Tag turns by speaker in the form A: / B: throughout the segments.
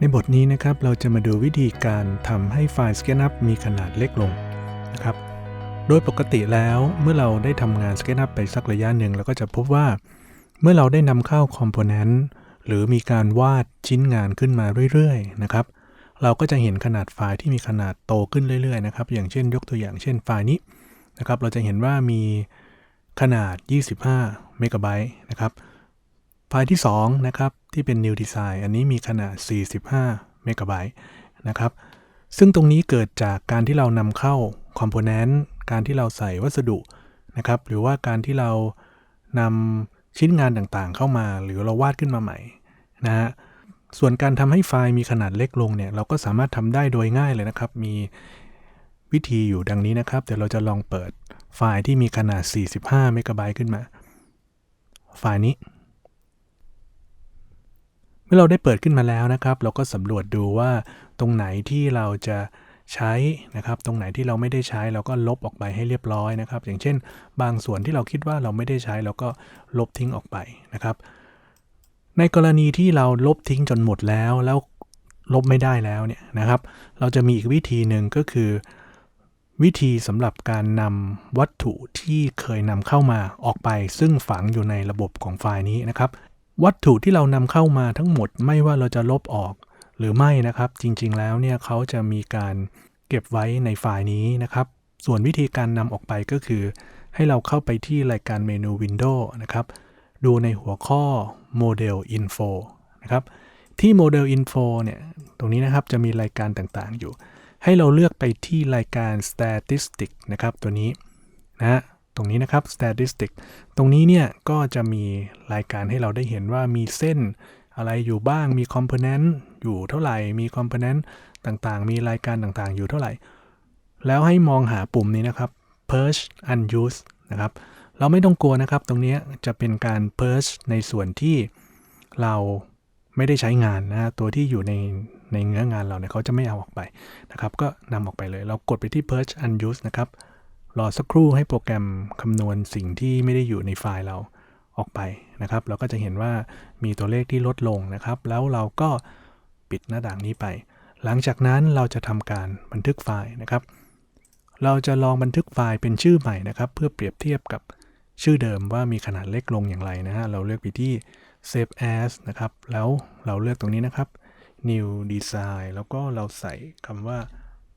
A: ในบทนี้นะครับเราจะมาดูวิธีการทำให้ไฟล์ SketchUp มีขนาดเล็กลงนะครับ โดยปกติแล้วเมื่อเราได้ทำงาน SketchUp ไปสักระยะหนึ่งเราก็จะพบว่า เมื่อเราได้นำเข้าคอมโพเนนต์หรือมีการวาดชิ้นงานขึ้นมาเรื่อยๆนะครับ เราก็จะเห็นขนาดไฟล์ที่มีขนาดโตขึ้นเรื่อยๆนะครับ อย่างเช่นยกตัวอย่างเช่นไฟล์นี้นะครับ เราจะเห็นว่ามีขนาด 25 เมกะไบต์นะครับ ไฟล์ที่2นะครับที่เป็น New Design อันนี้มีขนาด 45เมกะไบต์นะครับซึ่งตรงนี้เกิดจากการที่เรานำเข้าคอมโพเนนต์การที่เราใส่วัสดุนะครับหรือว่าการที่เรานำชิ้นงานต่างๆ เข้ามา หรือเราวาดขึ้นมาใหม่นะฮะส่วนการทำให้ไฟล์มีขนาดเล็กลงเนี่ยเราก็สามารถทำได้โดยง่ายเลยนะครับ มีวิธีอยู่ดังนี้นะครับ เดี๋ยวเราจะลองเปิดไฟล์ที่มีขนาด 45 เมกะไบต์ขึ้นมา ไฟล์นี้ เมื่อเราได้เปิดขึ้นมาแล้วนะครับ เราก็สำรวจดูว่าตรงไหนที่เราจะใช้นะครับ ตรงไหนที่เราไม่ได้ใช้เราก็ลบออกไปให้เรียบร้อยนะครับ อย่างเช่น บางส่วนที่เราคิดว่าเราไม่ได้ใช้เราก็ลบทิ้งออกไปนะครับ ในกรณีที่เราลบทิ้งจนหมดแล้วแล้วลบไม่ได้แล้วเนี่ยนะครับ เราจะมีอีกวิธีหนึ่งก็คือ วิธีสำหรับการนำวัตถุที่เคยนำเข้ามาออกไป ซึ่งฝังอยู่ในระบบของไฟล์นี้นะครับ วัตถุที่เรานำเข้ามาทั้งหมดไม่ว่าเราจะลบออกหรือไม่นะครับ จริงๆแล้วเนี่ยเขาจะมีการเก็บไว้ในไฟล์นี้นะครับ ส่วนวิธีการนำออกไปก็คือ ให้เราเข้าไปที่รายการเมนู Windows นะครับ ดูในหัวข้อ Model Info นะครับ ที่ Model Info เนี่ย ตรงนี้นะครับจะมีรายการต่างๆอยู่ ให้เราเลือกไปที่รายการ Statistic นะครับ ตัวนี้นะฮะ ตรงนี้นะครับ Statistic ตรงนี้เนี่ยก็จะมีรายการให้เราได้เห็นว่ามีเส้นอะไรอยู่บ้าง มี Component อยู่เท่าไหร่ มี Component ต่างๆ มีรายการต่างๆ อยู่เท่าไหร่ แล้วให้มองหาปุ่มนี้นะครับ Purge Unused นะครับ เราไม่ต้องกลัวนะครับ ตรงนี้จะเป็นการ Purge ในส่วนที่เราไม่ได้ใช้งานนะตัวที่อยู่ในในเนื้องานเราเนี่ยเขาจะไม่เอาออกไปนะครับ ก็นำออกไปเลย เรากดไปที่ Purge Unused นะครับ รอสักครู่ให้โปรแกรมคำนวณสิ่งที่ไม่ได้อยู่ในไฟล์เราออกไปนะครับ เราก็จะเห็นว่ามีตัวเลขที่ลดลงนะครับ แล้วเราก็ปิดหน้าต่างนี้ไป หลังจากนั้นเราจะทำการบันทึกไฟล์นะครับ เราจะลองบันทึกไฟล์เป็นชื่อใหม่นะครับ เพื่อเปรียบเทียบกับชื่อเดิมว่ามีขนาดเล็กลงอย่างไรนะฮะ เราเลือกไปที่ save as นะครับ แล้วเราเลือกตรงนี้นะครับ new design แล้วก็เราใส่คำว่า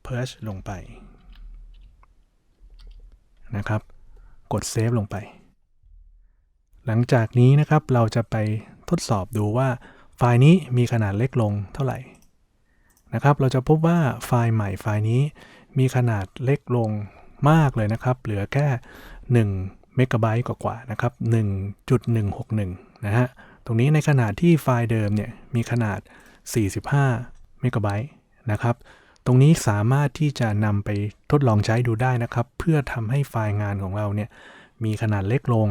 A: purge ลงไป นะครับ กด save ลงไป หลังจากนี้นะครับเราจะไปทดสอบดูว่าไฟล์นี้มีขนาดเล็กลงเท่าไหร่นะครับ เราจะพบว่าไฟล์ใหม่ไฟล์นี้มีขนาดเล็กลงมากเลยนะครับ เหลือแค่1เมกะไบต์กว่าๆนะครับ 1.161 นะฮะ ตรงนี้ในขนาดที่ไฟล์เดิมเนี่ยมีขนาด 45 เมกะไบต์นะครับ ตรงนี้สามารถที่จะนำไปทดลองใช้ดูได้นะครับ เพื่อทำให้ไฟล์งานของเราเนี่ยมีขนาดเล็กลง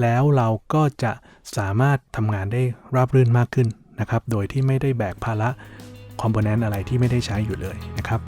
A: แล้วเราก็จะสามารถทำงานได้ราบรื่นมากขึ้นนะครับ โดยที่ไม่ได้แบกภาระคอมโพเนนต์อะไรที่ไม่ได้ใช้อยู่เลยนะครับ